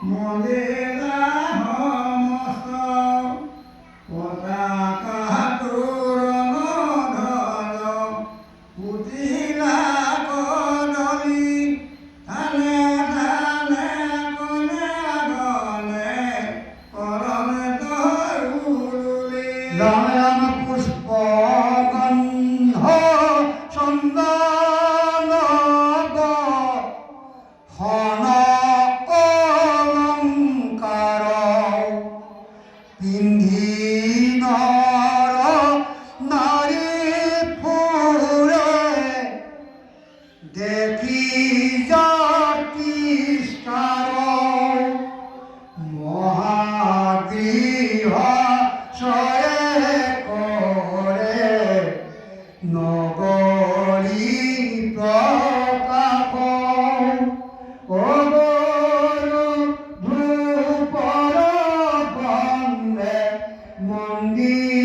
মনে মস্ত পতাকা তোরণ ধর পুতিলা কদলি থানে থানে কনে গনে করমে তরুলি রাম পুষ্প গন্ধ সন্ধান হন 인기 걸어 나를 보래 내 피자 피스타로 모하기와 저의 거래 너거리 떠 Mangi.